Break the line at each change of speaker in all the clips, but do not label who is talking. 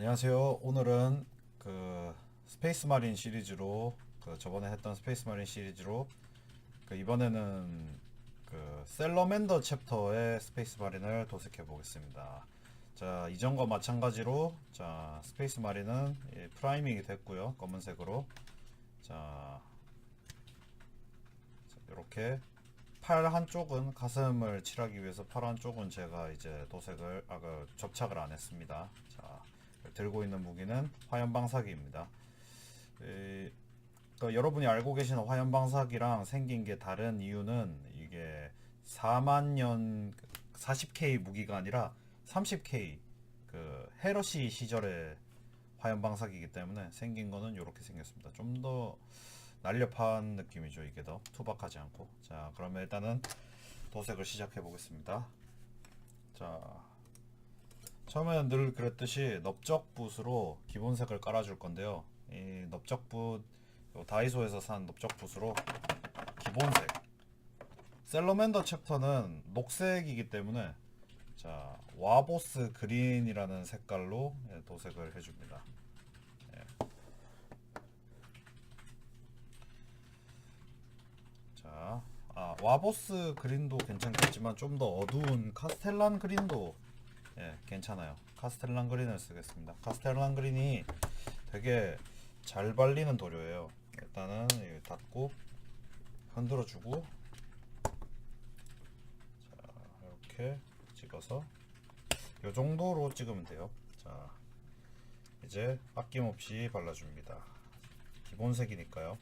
안녕하세요. 오늘은 그 스페이스 마린 시리즈로 그 저번에 했던 스페이스 마린 시리즈로 그 이번에는 그 셀러맨더 챕터의 스페이스 마린을 도색해 보겠습니다. 자, 이전과 마찬가지로 자, 스페이스 마린은 예, 프라이밍이 됐고요. 검은색으로. 자, 이렇게 팔 한쪽은 가슴을 칠하기 위해서 팔 한쪽은 제가 이제 도색을 아, 그 접착을 안 했습니다. 자, 들고 있는 무기는 화염 방사기입니다. 에, 그 여러분이 알고 계시는 화염 방사기랑 생긴 게 다른 이유는 이게 4만 년 40K 무기가 아니라 30K 그 헤러시 시절의 화염 방사기이기 때문에 생긴 거는 이렇게 생겼습니다. 좀 더 날렵한 느낌이죠. 이게 더 투박하지 않고. 자, 그러면 일단은 도색을 시작해 보겠습니다. 자, 처음에는 늘 그랬듯이 넓적붓으로 기본 색을 깔아줄 건데요. 이 넓적붓 요 다이소에서 산 넓적붓으로 기본색. 셀러맨더 챕터는 녹색이기 때문에 자 와보스 그린이라는 색깔로 예, 도색을 해줍니다. 예. 자, 아, 와보스 그린도 괜찮겠지만 좀 더 어두운 카스텔란 그린도 예, 괜찮아요. 카스텔란 그린을 쓰겠습니다. 카스텔란 그린이 되게 잘 발리는 도료예요. 일단은 닫고 흔들어 주고 자, 이렇게 찍어서 이 정도로 찍으면 돼요. 자, 이제 아낌없이 발라줍니다. 기본색이니까요.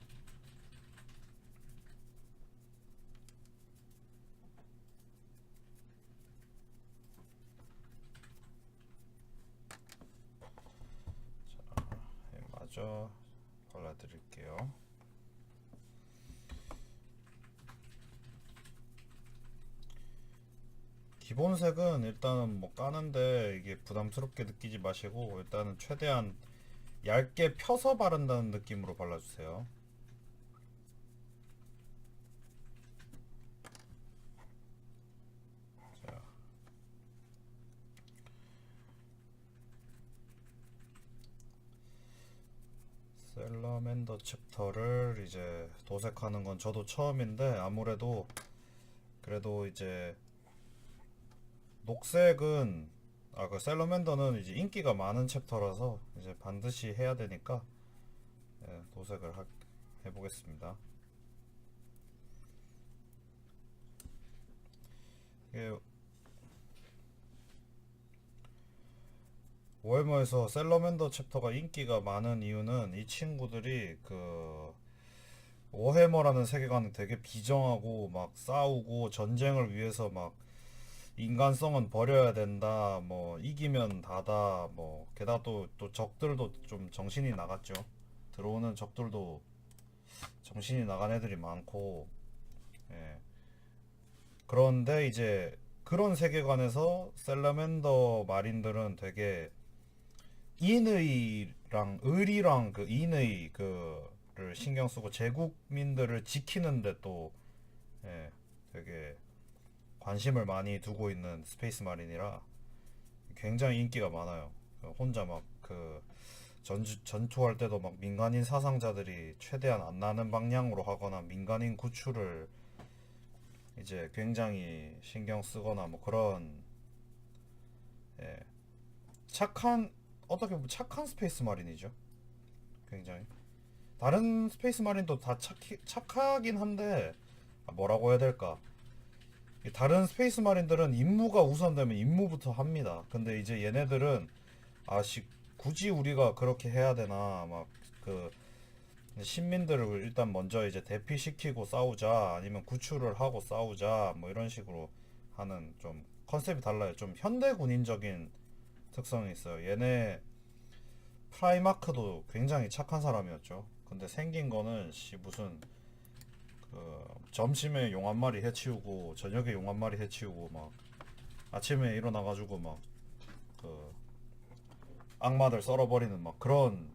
예, 마저 발라드릴게요. 기본색은 일단은 뭐 까는데 이게 부담스럽게 느끼지 마시고 일단은 최대한 얇게 펴서 바른다는 느낌으로 발라주세요. 자. 셀러맨더 챕터를 이제 도색하는 건 저도 처음인데 아무래도 그래도 이제 녹색은 아 그 셀러맨더는 이제 인기가 많은 챕터라서 이제 반드시 해야 되니까 예, 도색을 하, 해보겠습니다. 이게 워해머에서 셀러맨더 챕터가 인기가 많은 이유는 이 친구들이 그 워해머라는 세계관은 되게 비정하고 막 싸우고 전쟁을 위해서 막 인간성은 버려야 된다 뭐 이기면 다다 뭐 게다가 또, 또 적들도 좀 정신이 나갔죠 들어오는 적들도 정신이 나간 애들이 많고 예. 그런데 이제 그런 세계관에서 셀러맨더 마린들은 되게 인의랑 의리랑 그 인의 그를 신경 쓰고 제국민들을 지키는데 또 예, 되게 관심을 많이 두고 있는 스페이스 마린이라 굉장히 인기가 많아요. 혼자 막 그 전투할 때도 막 민간인 사상자들이 최대한 안 나는 방향으로 하거나 민간인 구출을 이제 굉장히 신경 쓰거나 뭐 그런 예, 착한 어떻게 보면 착한 스페이스 마린이죠. 굉장히 다른 스페이스 마린도 다 착히, 착하긴 한데 아, 뭐라고 해야 될까? 이 다른 스페이스 마린들은 임무가 우선되면 임무부터 합니다. 근데 이제 얘네들은 아씨 굳이 우리가 그렇게 해야 되나 막 그 신민들을 일단 먼저 이제 대피시키고 싸우자 아니면 구출을 하고 싸우자 뭐 이런 식으로 하는 좀 컨셉이 달라요. 좀 현대 군인적인 특성이 있어요. 얘네 프라이마크도 굉장히 착한 사람이었죠. 근데 생긴 거는 씨 무슨 그 점심에 용 한 마리 해치우고 저녁에 용 한 마리 해치우고 막 아침에 일어나가지고 막 그 악마들 썰어버리는 막 그런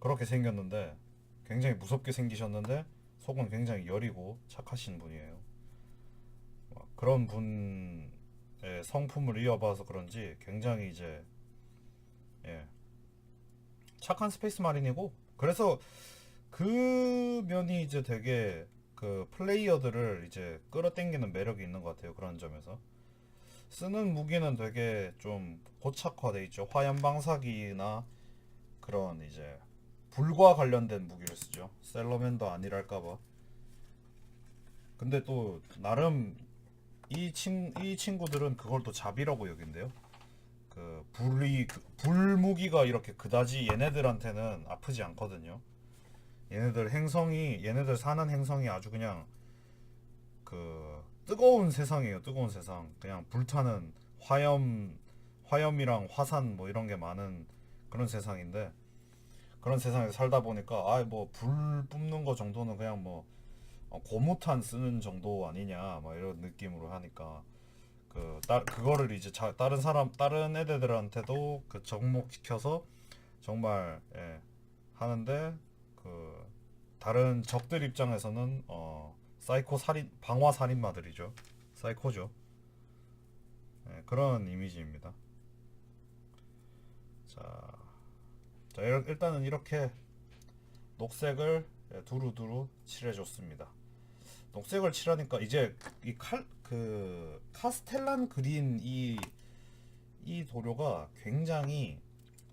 그렇게 생겼는데 굉장히 무섭게 생기셨는데 속은 굉장히 여리고 착하신 분이에요. 막 그런 분 의 성품을 이어봐서 그런지 굉장히 이제 예. 착한 스페이스 마린이고 그래서 그 면이 이제 되게 그 플레이어들을 이제 끌어당기는 매력이 있는 것 같아요. 그런 점에서 쓰는 무기는 되게 좀 고착화돼 있죠. 화염 방사기나 그런 이제 불과 관련된 무기를 쓰죠. 셀러맨더 아니랄까봐. 근데 또 나름 이 친, 이 친구들은 그걸 또 잡이라고 여긴대요. 그 불이 그- 불무기가 이렇게 그다지 얘네들한테는 아프지 않거든요. 얘네들 행성이 얘네들 사는 행성이 아주 그냥 그 뜨거운 세상이에요. 뜨거운 세상. 그냥 불타는 화염 화염이랑 화산 뭐 이런 게 많은 그런 세상인데 그런 세상에 살다 보니까 아 뭐 불 뿜는 거 정도는 그냥 뭐 어, 고무탄 쓰는 정도 아니냐 막 이런 느낌으로 하니까 그 따, 그거를 이제 자, 다른 사람 다른 애들한테도 그 접목시켜서 정말 예, 하는데 그 다른 적들 입장에서는 어 사이코 살인 방화 살인마들이죠. 사이코죠. 예, 그런 이미지입니다. 자, 자 일- 일단은 이렇게 녹색을 예, 두루두루 칠해줬습니다 녹색을 칠하니까 이제 이 칼 그 카스텔란 그린 이 이 도료가 굉장히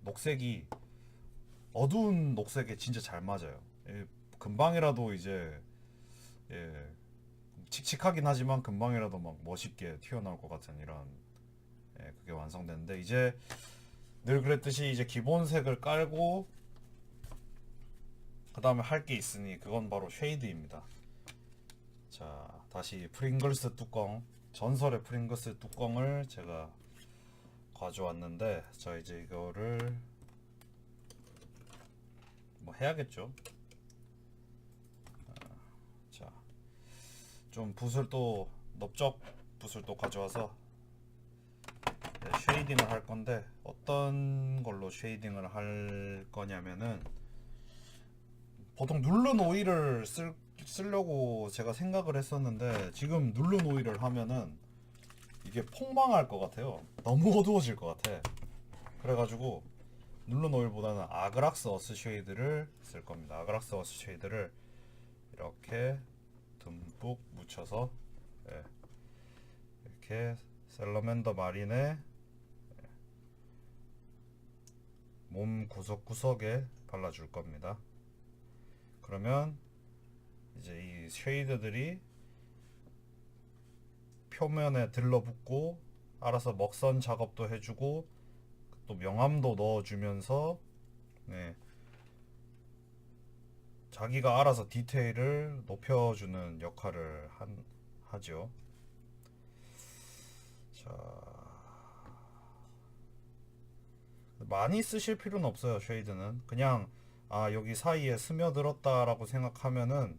녹색이 어두운 녹색에 진짜 잘 맞아요. 예, 금방이라도 이제 예, 칙칙하긴 하지만 금방이라도 막 멋있게 튀어나올 것 같은 이런 예, 그게 완성됐는데 이제 늘 그랬듯이 이제 기본색을 깔고 그 다음에 할 게 있으니 그건 바로 쉐이드입니다. 자, 다시 프링글스 뚜껑, 전설의 프링글스 뚜껑을 제가 가져왔는데, 자, 이제 이거를 뭐 해야겠죠. 아, 자, 좀 붓을 또, 넓적 붓을 또 가져와서 네, 쉐이딩을 할 건데, 어떤 걸로 쉐이딩을 할 거냐면은, 보통 누른 오일을 쓸, 쓰려고 제가 생각을 했었는데 지금 누른 오일을 하면은 이게 폭망할 것 같아요. 너무 어두워질 것 같아. 그래가지고 누른 오일보다는 아그락스 어스 쉐이드를 쓸 겁니다. 아그락스 어스 쉐이드를 이렇게 듬뿍 묻혀서 예, 이렇게 셀러맨더 마린의 예, 몸 구석구석에 발라줄 겁니다. 그러면 이제 이 쉐이드들이 표면에 들러붙고 알아서 먹선 작업도 해주고 또 명암도 넣어주면서 네, 자기가 알아서 디테일을 높여주는 역할을 한, 하죠. 자, 많이 쓰실 필요는 없어요. 쉐이드는 그냥 아 여기 사이에 스며들었다라고 생각하면은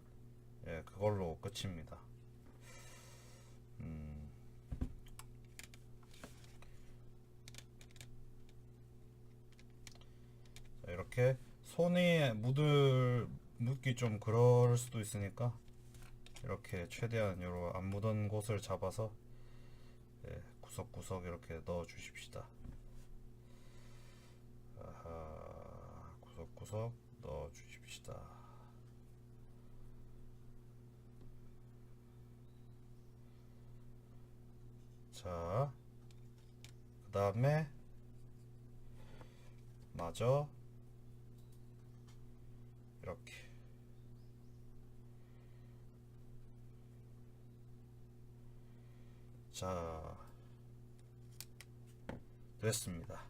예 그걸로 끝입니다. 음. 자, 이렇게 손에 묻을 묻기 좀 그럴 수도 있으니까 이렇게 최대한 요로 안 묻은 곳을 잡아서 예, 구석구석 이렇게 넣어 주십시다. 구석구석 넣어 주십시다. 자, 그 다음에 마저 이렇게 자 됐습니다.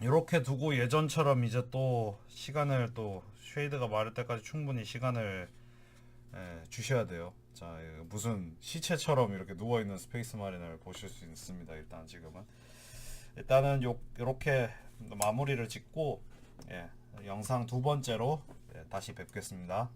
이렇게 두고 예전처럼 이제 또 시간을 또 쉐이드가 마를 때까지 충분히 시간을 예, 주셔야 돼요. 자, 이거 무슨 시체처럼 이렇게 누워 있는 스페이스 마린을 보실 수 있습니다. 일단 지금은 일단은 요 이렇게 마무리를 짓고 예, 영상 두 번째로 예, 다시 뵙겠습니다.